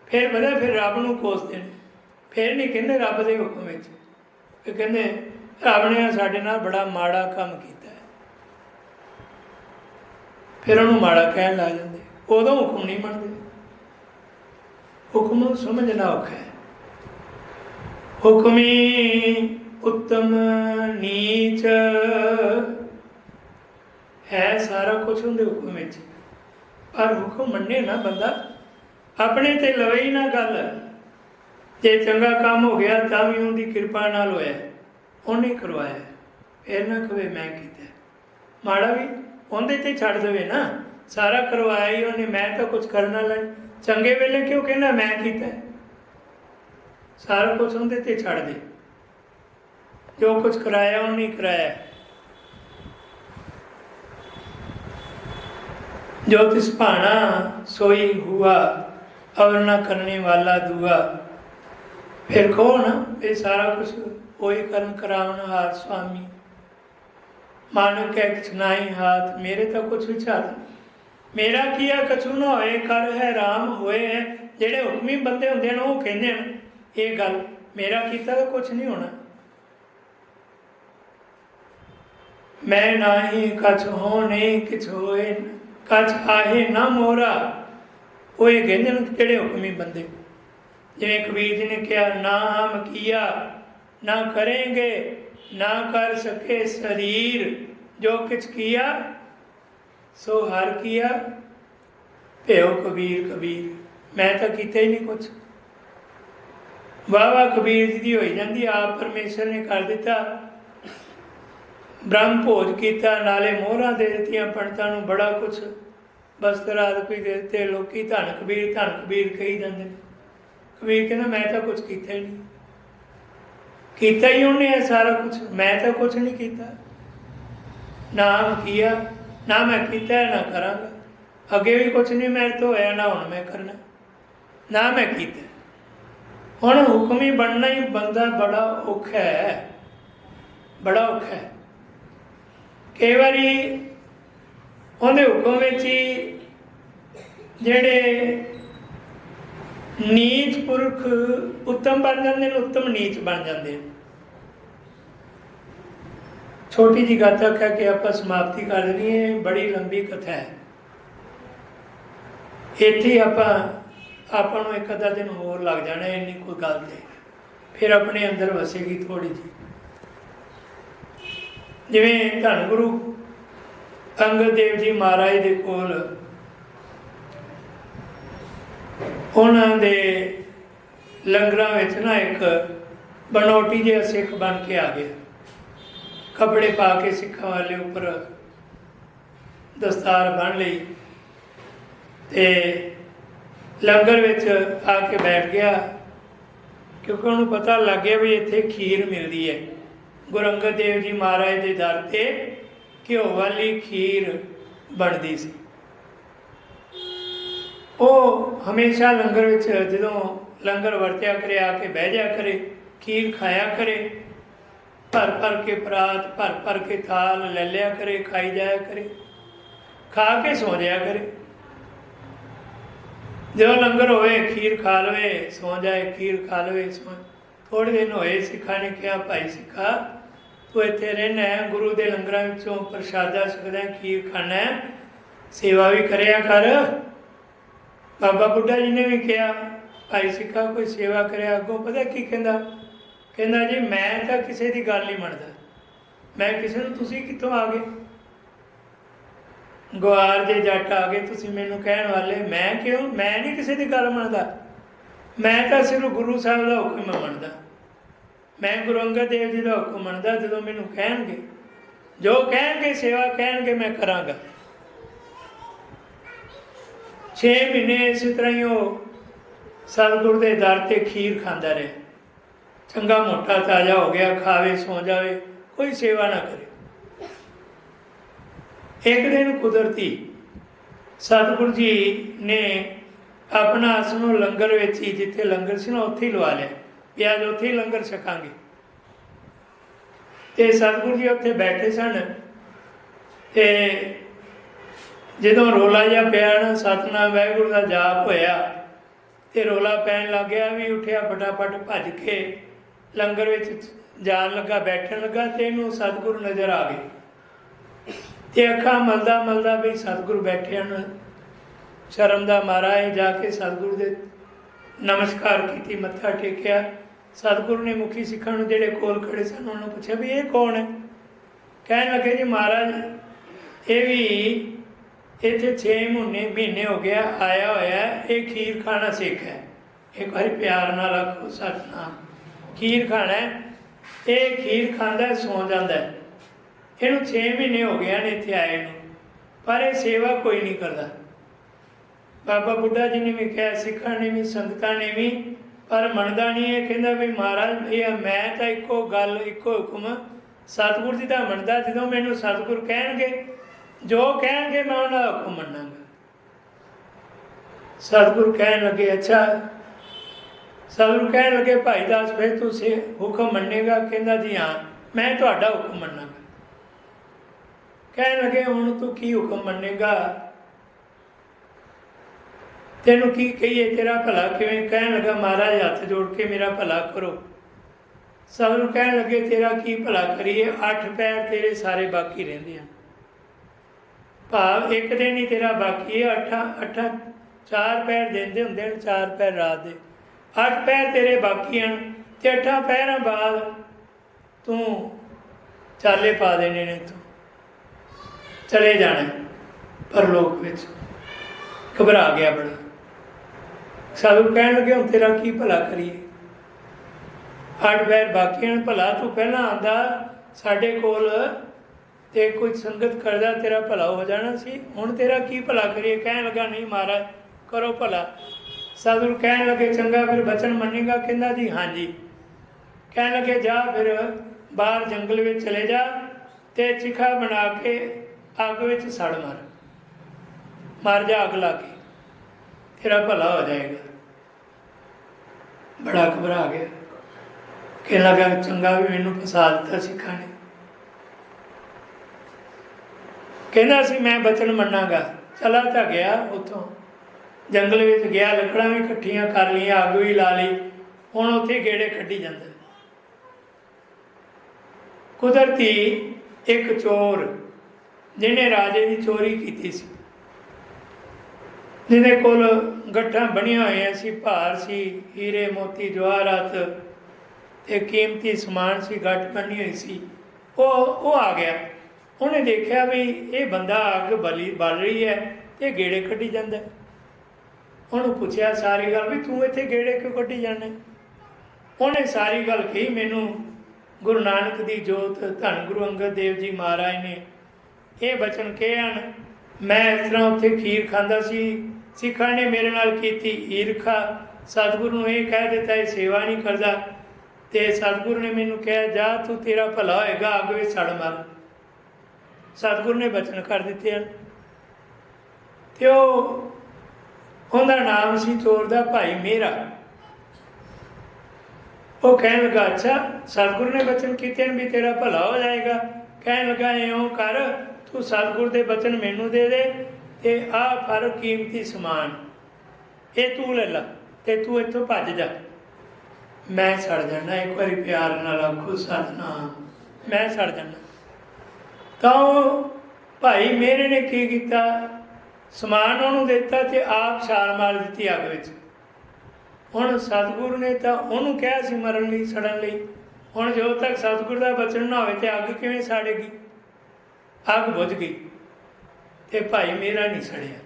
ਫਿਰ ਪਤਾ ਫਿਰ ਰੱਬ ਨੂੰ ਕੋਸਦੇ ਨੇ ਫਿਰ ਨਹੀਂ ਕਹਿੰਦੇ ਰੱਬ ਦੇ ਹੁਕਮ ਵਿੱਚ। ਇਹ ਕਹਿੰਦੇ, ਰੱਬ ਨੇ ਸਾਡੇ ਨਾਲ ਬੜਾ ਮਾੜਾ ਕੰਮ ਕੀਤਾ ਫਿਰ ਉਹਨੂੰ ਮਾੜਾ ਕਹਿਣ ਲੱਗ ਜਾਂਦੇ। ਉਦੋਂ ਹੁਕਮ ਨਹੀਂ ਮੰਨਦੇ। ਹੁਕਮ ਨੂੰ ਸਮਝਣਾ ਔਖਾ ਹੈ। ਹੁਕਮੀ ਉੱਤਮ ਨੀਚ ਹੈ ਸਾਰਾ ਕੁਝ ਉਹਦੇ ਹੁਕਮ ਵਿੱਚ। ਪਰ ਹੁਕਮ ਮੰਨੇ ਨਾ ਬੰਦਾ। ਆਪਣੇ ਤੇ ਲਵੇ ਹੀ ਨਾ ਗੱਲ ਜੇ ਚੰਗਾ ਕੰਮ ਹੋ ਗਿਆ ਤਾਂ ਵੀ ਉਹਦੀ ਕਿਰਪਾ ਨਾਲ ਹੋਇਆ। ਉਹਨੇ ਕਰਵਾਇਆ। ਇਹ ਨਾ ਕਵੇ ਮੈਂ ਕੀਤਾ। ਮਾੜਾ ਵੀ ਉਹਦੇ ਤੇ ਛੱਡ ਦੇਵੇ ਨਾ। ਸਾਰਾ ਕਰਵਾਇਆ ਹੀ ਉਹਨੇ। ਮੈਂ ਤਾਂ ਕੁਝ ਕਰਨਾ ਵਾਲਾ ਚੰਗੇ ਵੇਲੇ ਕਿਉਂ ਕਹਿੰਦਾ ਮੈਂ ਕੀਤਾ? ਸਾਰਾ ਕੁਝ ਉਹਦੇ ਤੇ ਛੱਡ ਦੇ। ਜੋ ਕੁਝ ਕਰਾਇਆ ਉਹਨੇ ਕਰਾਇਆ। जो तिस भाना सोई हुआ और न करने वाला दुआ फिर कहो ना ये सारा कुछ वही कर्म करावना हाथ स्वामी मानक है कुछ नाई हाथ मेरे तो कुछ विचार नहीं ਮੇਰਾ ਕੀਆ ਕਛੂ ਨਾ ਹੋਏ ਕਰ ਹੈ ਰਾਮ ਹੋਏ ਹੈ ਜਿਹੜੇ ਹੁਕਮੀ ਬੰਦੇ ਹੁੰਦੇ ਨੇ ਉਹ ਕਹਿੰਦੇ ਨੇ ਇਹ ਗੱਲ ਮੇਰਾ ਕੀਤਾ ਤਾਂ ਕੁਝ ਨਹੀਂ ਹੋਣਾ ਮੈਂ ਨਾਹੀ ਕਛ ਹੋ ਨਹੀਂ ਕਿਛ ਹੋਏ ਕਛ ਆਹੇ ਨਾ ਮੋਰਾ ਉਹ ਇਹ ਕਹਿੰਦੇ ਨੇ ਜਿਹੜੇ ਹੁਕਮੀ ਬੰਦੇ? ਜਿਵੇਂ ਕਬੀਰ ਜੀ ਨੇ ਕਿਹਾ, ਨਾ ਹਮ ਕੀਆ, ਨਾ ਕरेंगे ਨਾ ਕਰ ਸਕੇ ਸਰੀਰ। ਜੋ ਕਿਛ ਕੀਆ, ਸੋ ਹਰ ਕੀਆ। ਭਿਓ ਕਬੀਰ ਕਬੀਰ, ਮੈਂ ਤਾਂ ਕੀਤਾ ਹੀ ਨਹੀਂ ਕੁਛ। ਵਾਵਾ ਕਬੀਰ ਜੀ ਦੀ ਹੋਈ ਜਾਂਦੀ, ਆਪ ਪਰਮੇਸ਼ਰ ਨੇ ਕਰ ਦਿੱਤਾ। ਬ੍ਰਹਮ ਭੋਜ ਕੀਤਾ, ਨਾਲੇ ਮੋਹਰਾਂ ਦੇ ਦਿੱਤੀਆਂ ਪੰਡਤਾਂ ਨੂੰ ਬੜਾ ਕੁਛ। ਬਸਤਰ ਆਦਿ ਕੋਈ ਦੇ ਦਿੱਤੇ ਲੋਕੀ ਧਨ ਕਬੀਰ ਧਨ ਕਬੀਰ ਕਹੀ ਜਾਂਦੇ ਨੇ। ਕਬੀਰ ਕਹਿੰਦਾ, ਮੈਂ ਤਾਂ ਕੁਛ ਕੀਤਾ ਹੀ ਨਹੀਂ। ਕੀਤਾ ਹੀ ਉਹਨੇ ਹੈ ਸਾਰਾ ਕੁਝ ਮੈਂ ਤਾਂ ਕੁਛ ਨਹੀਂ ਕੀਤਾ। ਨਾਮ ਕੀਆ, ਨਾ ਮੈਂ ਕੀਤਾ, ਨਾ ਕਰਾਂਗਾ। ਅੱਗੇ ਵੀ ਕੁਛ ਨਹੀਂ ਮੇਰੇ ਤੋਂ ਹੋਇਆ, ਨਾ ਹੁਣ ਮੈਂ ਕਰਨਾ। ਨਾ ਮੈਂ ਕੀਤਾ। ਹੁਣ ਹੁਕਮੀ ਬਣਨਾ ਹੀ, ਬੰਦਾ ਬੜਾ ਔਖਾ ਹੈ। ਬੜਾ ਔਖਾ ਹੈ। ਕਈ ਵਾਰੀ ਉਹਦੇ ਹੁਕਮ ਵਿੱਚ ਹੀ ਜਿਹੜੇ ਨੀਚ ਪੁਰਖ ਉੱਤਮ ਬਣ ਜਾਂਦੇ ਨੇ, ਉੱਤਮ ਨੀਚ ਬਣ ਜਾਂਦੇ ਨੇ। ਛੋਟੀ ਜੀ ਗਾਥਾ ਕਹਿ ਕੇ ਆਪਾਂ ਸਮਾਪਤੀ ਕਰ ਦੇਣੀ ਹੈ ਬੜੀ ਲੰਬੀ ਕਥਾ ਹੈ। ਇੱਥੇ ਆਪਾਂ ਆਪਾਂ ਨੂੰ ਇੱਕ ਅੱਧਾ ਦਿਨ ਹੋਰ ਲੱਗ ਜਾਣਾ, ਇੰਨੀ ਕੋਈ ਗੱਲ ਨਹੀਂ ਫਿਰ ਆਪਣੇ ਅੰਦਰ ਵਸੇਗੀ ਥੋੜੀ ਜੀ ਜਿਵੇਂ ਧੰਨ ਗੁਰੂ ਅੰਗਦ ਦੇਵ ਜੀ ਮਹਾਰਾਜ ਦੇ ਕੋਲ ਉਹਨਾਂ ਦੇ ਲੰਗਰਾਂ ਵਿੱਚ ਨਾ ਇੱਕ ਬਨੋਟੀ ਜਿਹਾ ਸਿੱਖ ਬਣ ਕੇ ਆ ਗਿਆ ਕੱਪੜੇ ਪਾ ਕੇ ਸਿੱਖਾਂ ਵਾਲੇ ਉੱਪਰ ਦਸਤਾਰ ਬਣ ਲਈ ਤੇ ਲੰਗਰ ਵਿੱਚ ਆ ਕੇ ਬੈਠ ਗਿਆ। ਕਿਉਂਕਿ ਉਹਨੂੰ ਪਤਾ ਲੱਗ ਗਿਆ ਵੀ ਇੱਥੇ ਖੀਰ ਮਿਲਦੀ ਹੈ। ਗੁਰੂ ਅੰਗਦ ਦੇਵ ਜੀ ਮਹਾਰਾਜ ਦੇ ਦਰ ਤੇ ਘਿਓ ਵਾਲੀ ਖੀਰ ਬਣਦੀ ਸੀ। ਉਹ ਹਮੇਸ਼ਾ ਲੰਗਰ ਵਿੱਚ ਜਦੋਂ ਲੰਗਰ ਵਰਤਿਆ ਕਰੇ, ਆ ਕੇ ਬਹਿ ਜਾ ਕਰੇ, ਖੀਰ ਖਾਇਆ ਕਰੇ, ਭਰ ਭਰ ਕੇ ਪਰਾਤ, ਭਰ ਭਰ ਕੇ ਥਾਲ ਲੈ ਲਿਆ ਕਰੇ, ਖਾਈ ਜਾਇਆ ਕਰੇ, ਖਾ ਕੇ ਸੋ ਜਾਇਆ ਕਰੇ। ਜਦੋਂ ਲੰਗਰ ਹੋਵੇ, ਖੀਰ ਖਾ ਲਵੇ, ਸੌ ਜਾਏ, ਖੀਰ ਖਾ ਲਵੇ, ਸੌ ਥੋੜੇ ਦਿਨ ਹੋਏ ਸਿੱਖਾਂ ਨੇ ਕਿਹਾ ਭਾਈ ਸਿੱਖਾ ਤੂੰ ਇੱਥੇ ਰਹਿਣਾ ਹੈ ਗੁਰੂ ਦੇ ਲੰਗਰਾਂ ਵਿੱਚੋਂ ਪ੍ਰਸ਼ਾਦਾ ਸਕਦਾ ਹੈ, ਖੀਰ ਖਾਣਾ ਹੈ, ਸੇਵਾ ਵੀ ਕਰਿਆ ਕਰ। ਬਾਬਾ ਬੁੱਢਾ ਜੀ ਨੇ ਵੀ ਕਿਹਾ ਭਾਈ ਸਿੱਖਾ ਕੋਈ ਸੇਵਾ ਕਰਿਆ ਅੱਗੋਂ? ਪਤਾ ਕੀ ਕਹਿੰਦਾ? ਕਹਿੰਦਾ ਜੀ ਮੈਂ ਤਾਂ ਕਿਸੇ ਦੀ ਗੱਲ ਨਹੀਂ ਮੰਨਦਾ ਮੈਂ ਕਿਸੇ ਨੂੰ ਤੁਸੀਂ ਕਿੱਥੋਂ ਆ ਗਏ ਗਵਾਰ ਦੇ ਜੱਟ ਆ ਗਏ ਤੁਸੀਂ ਮੈਨੂੰ ਕਹਿਣ ਵਾਲੇ ਮੈਂ ਕਿਉਂ? ਮੈਂ ਨਹੀਂ ਕਿਸੇ ਦੀ ਗੱਲ ਮੰਨਦਾ। ਮੈਂ ਤਾਂ ਸਿਰਫ ਗੁਰੂ ਸਾਹਿਬ ਦਾ ਹੁਕਮ ਮੰਨਦਾ। ਮੈਂ ਗੁਰੂ ਅੰਗਦ ਦੇਵ ਜੀ ਦਾ ਹੁਕਮ ਮੰਨਦਾ, ਜਦੋਂ ਮੈਨੂੰ ਕਹਿਣਗੇ, ਜੋ ਕਹਿਣਗੇ, ਸੇਵਾ ਕਹਿਣਗੇ, ਮੈਂ ਕਰਾਂਗਾ। 6 ਮਹੀਨੇ ਇਸੇ ਤਰ੍ਹਾਂ ਹੀ ਉਹ ਸਤਿਗੁਰ ਦੇ ਦਰ ਤੇ ਖੀਰ ਖਾਂਦਾ ਰਿਹਾ। ਚੰਗਾ ਮੋਟਾ ਤਾਜ਼ਾ ਹੋ ਗਿਆ, ਖਾਵੇ, ਸੌ ਜਾਵੇ, ਕੋਈ ਸੇਵਾ ਨਾ ਕਰੇ। ਇੱਕ ਦਿਨ ਕੁਦਰਤੀ ਸਤਿਗੁਰ ਜੀ ਨੇ ਆਪਣਾ ਅਸਨੋਂ ਲੰਗਰ ਵਿੱਚ ਹੀ, ਜਿੱਥੇ ਲੰਗਰ ਸੀ ਨਾ, ਉੱਥੇ ਹੀ ਲਵਾ ਲਿਆ। ਵੀ ਅੱਜ ਉੱਥੇ ਹੀ ਲੰਗਰ ਛਕਾਂਗੇ। ਤੇ ਸਤਿਗੁਰੂ ਜੀ ਉੱਥੇ ਬੈਠੇ ਸਨ। ਤੇ ਜਦੋਂ ਰੋਲਾ ਜਿਹਾ ਪਿਆ ਨਾ, ਸਤਨਾਮ ਵਾਹਿਗੁਰੂ ਦਾ ਜਾਪ ਹੋਇਆ, ਤੇ ਰੋਲਾ ਪੈਣ ਲੱਗ ਗਿਆ ਵੀ ਉੱਠਿਆ ਫਟਾਫਟ ਭੱਜ ਕੇ ਲੰਗਰ ਵਿੱਚ ਜਾਣ ਲੱਗਾ, ਬੈਠਣ ਲੱਗਾ ਤੇ ਇਹਨੂੰ ਸਤਿਗੁਰੂ ਨਜ਼ਰ ਆ ਗਏ। ਤੇ ਅੱਖਾਂ ਮਲਦਾ ਮਲਦਾ ਵੀ ਸਤਿਗੁਰੂ ਬੈਠੇ ਹਨ। ਸ਼ਰਮ ਦਾ ਮਾਰਾ ਹੈ ਜਾ ਕੇ ਸਤਿਗੁਰੂ ਦੇ ਨਮਸਕਾਰ ਕੀਤੀ, ਮੱਥਾ ਟੇਕਿਆ। ਸਤਿਗੁਰੂ ਨੇ ਮੁਖੀ ਸਿੱਖਾਂ ਨੂੰ ਜਿਹੜੇ ਕੋਲ ਖੜੇ ਸਨ ਉਹਨਾਂ ਨੂੰ ਪੁੱਛਿਆ ਵੀ ਇਹ ਕੌਣ ਹੈ? ਕਹਿਣ ਲੱਗੇ ਜੀ ਮਹਾਰਾਜ ਇਹ ਵੀ ਇੱਥੇ 6 ਮਹੀਨੇ ਮਹੀਨੇ ਹੋ ਗਿਆ ਆਇਆ ਹੋਇਆ ਇਹ ਖੀਰ ਖਾਣਾ ਸਿੱਖ ਹੈ। ਇੱਕ ਵਾਰੀ ਪਿਆਰ ਨਾਲ ਆਖੋ ਸਤਨਾਮ। ਖੀਰ ਖਾਣਾ ਇਹ ਖੀਰ ਖਾਂਦਾ ਹੈ, ਸੌਂ ਜਾਂਦਾ ਇਹਨੂੰ 6 ਮਹੀਨੇ ਹੋ ਗਏ ਨੇ ਇੱਥੇ ਆਏ ਨੂੰ ਪਰ ਇਹ ਸੇਵਾ ਕੋਈ ਨਹੀਂ ਕਰਦਾ। ਬਾਬਾ ਬੁੱਢਾ ਜੀ ਨੇ ਵੀ ਕਿਹਾ ਸਿੱਖਾਂ ਨੇ ਵੀ ਸੰਗਤਾਂ ਨੇ ਵੀ ਪਰ ਮੰਨਦਾ ਨਹੀਂ ਇਹ, ਕਹਿੰਦਾ ਵੀ ਮਹਾਰਾਜ, ਇਹ ਮੈਂ ਤਾਂ ਇੱਕੋ ਗੱਲ, ਇੱਕੋ ਹੁਕਮ ਸਤਿਗੁਰ ਜੀ ਦਾ ਮੰਨਦਾ, ਜਦੋਂ ਮੈਨੂੰ ਸਤਿਗੁਰ ਕਹਿਣਗੇ, ਜੋ ਕਹਿਣਗੇ ਮੈਂ ਉਹਨਾਂ ਦਾ ਹੁਕਮ ਮੰਨਾਂਗਾ। ਸਤਿਗੁਰ ਕਹਿਣ ਲੱਗੇ, ਅੱਛਾ, ਸਤਿਗੁਰ ਕਹਿਣ ਲੱਗੇ, ਭਾਈ ਦਾਸ, ਫਿਰ ਤੂੰ ਤੁਸੀਂ ਹੁਕਮ ਮੰਨੇਗਾ? ਕਹਿੰਦਾ ਜੀ ਹਾਂ, ਮੈਂ ਤੁਹਾਡਾ ਹੁਕਮ ਮੰਨਾਂਗਾ। ਕਹਿਣ ਲੱਗੇ, ਹੁਣ ਤੂੰ ਕੀ ਹੁਕਮ ਮੰਨੇਗਾ? ਤੈਨੂੰ ਕੀ ਕਹੀਏ, ਤੇਰਾ ਭਲਾ ਕਿਵੇਂ? ਕਹਿਣ ਲੱਗਾ, ਮਹਾਰਾਜ, ਹੱਥ ਜੋੜ ਕੇ ਮੇਰਾ ਭਲਾ ਕਰੋ। ਸਭ ਨੂੰ ਕਹਿਣ ਲੱਗੇ, ਤੇਰਾ ਕੀ ਭਲਾ ਕਰੀਏ? ਅੱਠ ਪੈਰ ਤੇਰੇ ਸਾਰੇ ਬਾਕੀ ਰਹਿੰਦੇ ਆ। ਭਾਵ ਇੱਕ ਦਿਨ ਹੀ ਤੇਰਾ ਬਾਕੀ ਹੈ ਅੱਠਾਂ ਅੱਠਾਂ, ਚਾਰ ਪੈਰ ਦਿੰਦੇ ਹੁੰਦੇ ਨੇ ਚਾਰ ਪੈਰ ਰਾਤ ਦੇ। ਅੱਠ ਪੈਰ ਤੇਰੇ ਬਾਕੀ ਹਨ ਤੇ ਅੱਠਾਂ ਪੈਰਾਂ ਬਾਅਦ ਤੂੰ ਚਾਲੇ ਪਾ ਦੇਣੇ ਨੇ ਤੂੰ। ਚਲੇ ਜਾਣਾ ਪਰਲੋਕ ਵਿੱਚ। ਘਬਰਾ ਗਿਆ ਬੜਾ। ਸਾਧੂ ਕਹਿਣ ਲੱਗੇ, ਹੁਣ ਤੇਰਾ ਕੀ ਭਲਾ ਕਰੀਏ? ਅੱਠ ਪੈਰ ਬਾਕੀਆਂ ਭਲਾ ਤੂੰ ਪਹਿਲਾਂ ਆਂਦਾ, ਸਾਡੇ ਕੋਲ ਤੇ ਕੋਈ ਸੰਗਤ ਕਰਦਾ, ਤੇਰਾ ਭਲਾ ਹੋ ਜਾਣਾ ਸੀ। ਹੁਣ ਤੇਰਾ ਕੀ ਭਲਾ ਕਰੀਏ? ਕਹਿਣ ਲੱਗਾ, ਨਹੀਂ ਮਹਾਰਾਜ, ਕਰੋ ਭਲਾ। ਸਾਧੂ ਕਹਿਣ ਲੱਗੇ, ਚੰਗਾ, ਫਿਰ ਬਚਨ ਮੰਨੇਗਾ? ਕਹਿੰਦਾ ਜੀ, ਹਾਂਜੀ। ਕਹਿਣ ਲੱਗੇ, ਜਾ ਫਿਰ ਬਾਹਰ ਜੰਗਲ ਵਿੱਚ ਚਲੇ ਜਾ ਤੇ ਚਿਖਾ ਬਣਾ ਕੇ ਅੱਗ ਵਿੱਚ ਸੜ ਮਾਰ। ਮਰ ਜਾ ਅੱਗ ਲਾ ਕੇ। ਤੇਰਾ ਭਲਾ ਹੋ ਜਾਏਗਾ। ਬੜਾ ਘਬਰਾ ਗਿਆ। ਕਹਿਣ ਲੱਗਾ ਚੰਗਾ ਵੀ ਮੈਨੂੰ ਫਸਾ ਦਿੱਤਾ ਸਿੱਖਾਂ ਨੇ ਕਹਿੰਦਾ ਸੀ, ਮੈਂ ਬਚਨ ਮੰਨਾਂਗਾ। ਚਲਾ ਤਾਂ ਗਿਆ ਉੱਥੋਂ। ਜੰਗਲ ਵਿੱਚ ਗਿਆ, ਲੱਕੜਾਂ ਵੀ ਇਕੱਠੀਆਂ ਕਰ ਲਈਆਂ, ਅੱਗ ਵੀ ਲਾ ਲਈ। ਹੁਣ ਉੱਥੇ ਗੇੜੇ ਕੱਢੀ ਜਾਂਦਾ। ਕੁਦਰਤੀ ਇੱਕ ਚੋਰ, ਜਿਹਨੇ ਰਾਜੇ ਦੀ ਚੋਰੀ ਕੀਤੀ ਸੀ। ਜਿਹਦੇ ਕੋਲ ਗੱਠਾਂ ਬਣੀਆਂ ਹੋਈਆਂ ਸੀ, ਭਾਰ ਸੀ, ਹੀਰੇ, ਮੋਤੀ ਜਵਾਹਰਾਤ ਤੇ ਕੀਮਤੀ ਸਮਾਨ ਸੀ, ਗੱਠ ਬਣੀ ਹੋਈ ਸੀ। ਉਹ ਉਹ ਆ ਗਿਆ। ਉਹਨੇ ਦੇਖਿਆ ਵੀ ਇਹ ਬੰਦਾ ਅੱਗ ਬਲੀ, ਬਲ ਰਹੀ ਹੈ ਤੇ ਗੇੜੇ ਕੱਢੀ ਜਾਂਦਾ। ਉਹਨੂੰ ਪੁੱਛਿਆ ਸਾਰੀ ਗੱਲ ਵੀ ਤੂੰ ਇੱਥੇ ਗੇੜੇ ਕਿਉਂ ਕੱਢੀ ਜਾਂਦਾ? ਉਹਨੇ ਸਾਰੀ ਗੱਲ ਕਹੀ ਮੈਨੂੰ, ਗੁਰੂ ਨਾਨਕ ਦੀ ਜੋਤ, ਧੰਨ ਗੁਰੂ ਅੰਗਦ ਦੇਵ ਜੀ ਮਹਾਰਾਜ ਨੇ। ਇਹ ਬਚਨ ਕਿਹਾ ਹਨ? ਮੈਂ ਇਸ ਤਰ੍ਹਾਂ ਉੱਥੇ ਖੀਰ ਖਾਂਦਾ ਸੀ ਸਿੱਖਾਂ ਨੇ ਮੇਰੇ ਨਾਲ ਕੀਤੀ ਈਰਖਾ। ਸਤਿਗੁਰੂ ਨੂੰ ਇਹ ਕਹਿ ਦਿੱਤਾ, ਇਹ ਸੇਵਾ ਨਹੀਂ ਕਰਦਾ। ਤੇ ਸਤਿਗੁਰੂ ਨੇ ਮੈਨੂੰ ਕਿਹਾ, ਜਾ ਤੂੰ ਤੇਰਾ ਭਲਾ ਹੋਏਗਾ, ਅੱਗ ਵਿੱਚ ਸੜ ਮਰ। ਸਤਿਗੁਰੂ ਨੇ ਬਚਨ ਕਰ ਦਿੱਤੇ ਹਨ। ਤੇ ਉਹ ਉਹਦਾ ਨਾਮ ਸੀ ਚੋਰ ਦਾ ਭਾਈ ਮੇਰਾ। ਉਹ ਕਹਿਣ ਲੱਗਾ, ਅੱਛਾ, ਸਤਿਗੁਰੂ ਨੇ ਬਚਨ ਕੀਤੇ ਨੇ ਵੀ ਤੇਰਾ ਭਲਾ ਹੋ ਜਾਏਗਾ। ਕਹਿਣ ਲੱਗਾ, ਇਉਂ ਕਰ, ਤੂੰ ਸਤਿਗੁਰ ਦੇ ਬਚਨ ਮੈਨੂੰ ਦੇ ਦੇ ਇਹ ਆਹ ਫਰ ਕੀਮਤੀ ਸਮਾਨ। ਇਹ ਤੂੰ ਲੈ ਲਾ ਤੇ ਤੂੰ ਇੱਥੋਂ ਭੱਜ ਜਾ। ਮੈਂ ਸੜ ਜਾਣਾ, ਇੱਕ ਵਾਰੀ ਪਿਆਰ ਨਾਲ ਆਖੋ ਸਤਨਾਮ ਮੈਂ ਸੜ ਜਾਣਾ। ਤਾਂ ਉਹ ਭਾਈ ਮੇਰੇ ਨੇ ਕੀ ਕੀਤਾ? ਸਮਾਨ ਉਹਨੂੰ ਦਿੱਤਾ ਤੇ ਆਪ ਛਾਲ ਮਾਰ ਦਿੱਤੀ ਅੱਗ ਵਿੱਚ। ਹੁਣ ਸਤਿਗੁਰੂ ਨੇ ਤਾਂ ਉਹਨੂੰ ਕਿਹਾ ਸੀ ਮਰਨ ਲਈ, ਸੜਨ ਲਈ। ਹੁਣ ਜਦੋਂ ਤੱਕ ਸਤਿਗੁਰੂ ਦਾ ਬਚਨ ਨਾ ਹੋਵੇ ਤੇ ਅੱਗ ਕਿਵੇਂ ਸਾੜੇਗੀ? ਅੱਗ ਬੁਝ ਗਈ। ਤੇ ਭਾਈ ਮੇਰਾ ਨਹੀਂ ਸੜਿਆ।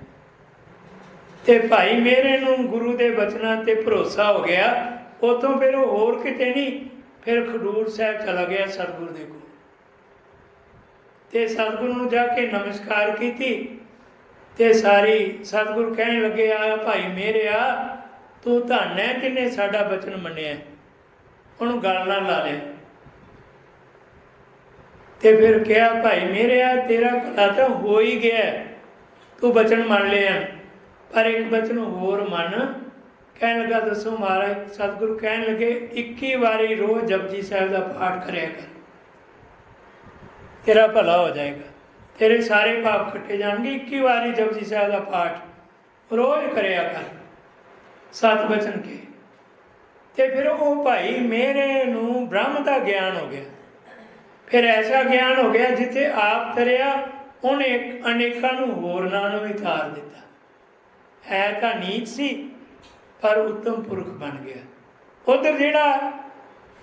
ਤੇ ਭਾਈ ਮੇਰੇ ਨੂੰ ਗੁਰੂ ਦੇ ਬਚਨਾਂ ਤੇ ਭਰੋਸਾ ਹੋ ਗਿਆ। ਉਤੋਂ ਫਿਰ ਉਹ ਹੋਰ ਕਿਤੇ ਨਹੀਂ, ਫਿਰ ਖਡੂਰ ਸਾਹਿਬ ਚਲਾ ਗਿਆ ਸਤਿਗੁਰੂ ਦੇ ਕੋਲ। ਤੇ ਸਤਿਗੁਰੂ ਨੂੰ ਜਾ ਕੇ ਨਮਸਕਾਰ ਕੀਤੀ ਤੇ ਸਾਰੀ ਸਤਿਗੁਰੂ ਕਹਿਣ ਲੱਗੇ, ਆ ਭਾਈ ਮੇਰੇ ਆ, ਤੂੰ ਧੰਨ ਹੈ ਕਿਨੇ ਸਾਡਾ ਬਚਨ ਮੰਨਿਆ। ਉਹਨੂੰ ਗੱਲ ਨਾਲ ਲਾ ਲਿਆ। ਤੇ ਫਿਰ ਕਿਹਾ, ਭਾਈ ਮੇਰੇ ਆ, ਤੇਰਾ ਭਲਾ ਤਾਂ ਹੋ ਹੀ ਗਿਆ। ਤੂੰ ਬਚਨ ਮੰਨ ਲਿਆ। ਪਰ ਇੱਕ ਬਚਨ ਹੋਰ ਮੰਨ। ਕਹਿਣ ਲੱਗਾ, ਦੱਸੋ ਮਹਾਰਾਜ, ਸਤਿਗੁਰੂ ਕਹਿਣ ਲੱਗੇ 21 ਵਾਰੀ ਰੋਜ਼ ਜਪਜੀ ਸਾਹਿਬ ਦਾ ਪਾਠ ਕਰਿਆ ਕਰ। ਤੇਰਾ ਭਲਾ ਹੋ ਜਾਏਗਾ। ਤੇਰੇ ਸਾਰੇ ਪਾਪ ਕੱਟੇ ਜਾਣਗੇ। 21 ਵਾਰੀ ਜਪਜੀ ਸਾਹਿਬ ਦਾ ਪਾਠ ਰੋਜ਼ ਕਰਿਆ ਕਰ। ਸਤ ਬਚਨ ਕੇ। ਤੇ ਫਿਰ ਉਹ ਭਾਈ, ਮੇਰੇ ਨੂੰ ਬ੍ਰਹਮ ਦਾ ਗਿਆਨ ਹੋ ਗਿਆ। ਫਿਰ ਐਸਾ ਗਿਆਨ ਹੋ ਗਿਆ ਜਿੱਥੇ ਆਪ ਤਰਿਆ, ਉਹਨੇ ਅਨੇਕਾਂ ਨੂੰ ਹੋਰਨਾਂ ਨੂੰ ਵੀ ਤਾਰ ਦਿੱਤਾ। ਹੈ ਤਾਂ ਨੀਚ ਸੀ, ਪਰ ਉੱਤਮ ਪੁਰਖ ਬਣ ਗਿਆ। ਉਧਰ ਜਿਹੜਾ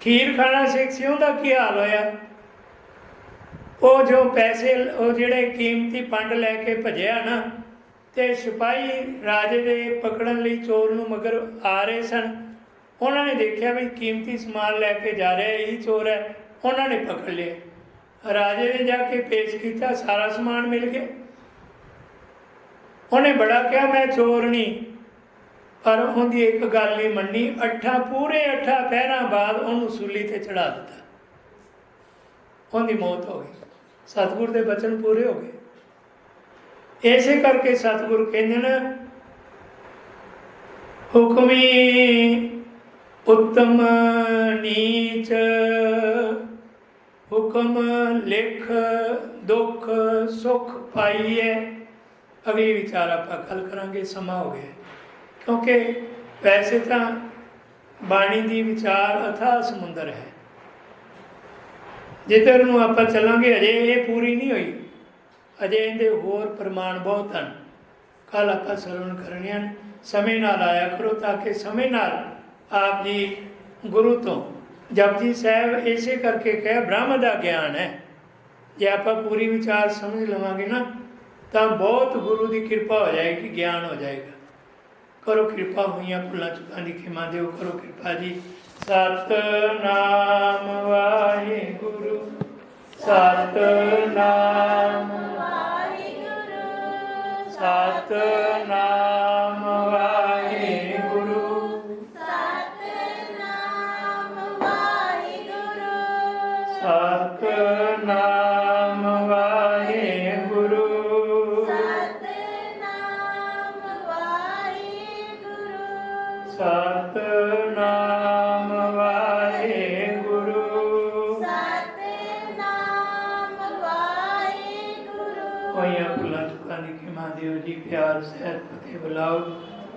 ਖੀਰ ਖਾਣਾ ਸਿੱਖ ਸੀ, ਉਹਦਾ ਕੀ ਹਾਲ ਹੋਇਆ? ਉਹ ਜੋ ਪੈਸੇ, ਉਹ ਜਿਹੜੇ ਕੀਮਤੀ ਪੰਡ ਲੈ ਕੇ ਭਜਿਆ ਨਾ, ਤੇ ਸਿਪਾਹੀ ਰਾਜੇ ਦੇ ਪਕੜਨ ਲਈ ਚੋਰ ਨੂੰ ਮਗਰ ਆ ਰਹੇ ਸਨ। ਉਹਨਾਂ ਨੇ ਦੇਖਿਆ ਵੀ ਕੀਮਤੀ ਸਮਾਨ ਲੈ ਕੇ ਜਾ ਰਿਹਾ, ਇਹੀ ਚੋਰ ਹੈ। ਉਹਨਾਂ ਨੇ ਪਕੜ ਲਿਆ। ਰਾਜੇ ਨੇ ਜਾ ਕੇ ਪੇਸ਼ ਕੀਤਾ, ਸਾਰਾ ਸਮਾਨ ਮਿਲ ਗਿਆ। ਉਹਨੇ ਬੜਾ ਕਿਹਾ, ਮੈਂ ਚੋਰ ਨਹੀਂ। ਪਰ ਉਹਦੀ ਇੱਕ ਗੱਲ ਨਹੀਂ ਮੰਨੀ। ਅੱਠਾਂ, ਪੂਰੇ ਅੱਠਾਂ ਪਹਿਰਾਂ ਬਾਅਦ ਉਹਨੂੰ ਸੂਲੀ ਤੇ ਚੜਾ ਦਿੱਤਾ। ਉਹਦੀ ਮੌਤ ਹੋ ਗਈ। ਸਤਿਗੁਰ ਦੇ ਬਚਨ ਪੂਰੇ ਹੋ ਗਏ। ਐਸੇ ਕਰਕੇ ਸਤਿਗੁਰ ਕਹਿੰਦੇ ਨੇ, ਹੁਕਮੀ ਉੱਤਮ ਨੀਚ ਹੁਕਮ ਲਿਖ, ਦੁੱਖ, ਸੁਖ ਪਾਈਏ। ਅਗਲੀ ਵਿਚਾਰ ਆਪਾਂ ਕੱਲ ਕਰਾਂਗੇ, ਸਮਾਂ ਹੋ ਗਿਆ। ਕਿਉਂਕਿ ਵੈਸੇ ਤਾਂ ਬਾਣੀ ਦੀ ਵਿਚਾਰ ਅਥਾ ਸਮੁੰਦਰ ਹੈ। ਜਿੱਧਰ ਨੂੰ ਆਪਾਂ ਚੱਲਾਂਗੇ, ਅਜੇ ਇਹ ਪੂਰੀ ਨਹੀਂ ਹੋਈ। ਅਜੇ ਇਹਦੇ ਹੋਰ ਪ੍ਰਮਾਣ ਬਹੁਤ ਹਨ। ਕੱਲ ਆਪਾਂ ਸਰਵਣ ਕਰਨੀਆਂ ਸਮੇਂ ਨਾਲ ਆਇਆ ਕਰੋ, ਤਾਂ ਕਿ ਸਮੇਂ ਨਾਲ ਆਪ ਜੀ ਗੁਰੂ ਤੋਂ ਜਪਜੀ ਸਾਹਿਬ ਇਸੇ ਕਰਕੇ ਕਹੇ ਬ੍ਰਹਮ ਦਾ ਗਿਆਨ ਹੈ। ਜੇ ਆਪਾਂ ਪੂਰੀ ਵਿਚਾਰ ਸਮਝ ਲਵਾਂਗੇ ਨਾ, ਤਾਂ ਬਹੁਤ ਗੁਰੂ ਦੀ ਕਿਰਪਾ ਹੋ ਜਾਏਗੀ, ਗਿਆਨ ਹੋ ਜਾਏਗਾ। ਕਰੋ ਕਿਰਪਾ ਹੋਈਆਂ ਭੁੱਲਾਂ ਚੁੱਕਾਂ ਦੀ ਖਿਮਾ ਦਿਓ, ਕਰੋ ਕਿਰਪਾ ਜੀ। ਸਤਨਾਮ ਵਾਹਿਗੁਰੂ, ਸਤਨਾਮ ਸਤਨਾਮ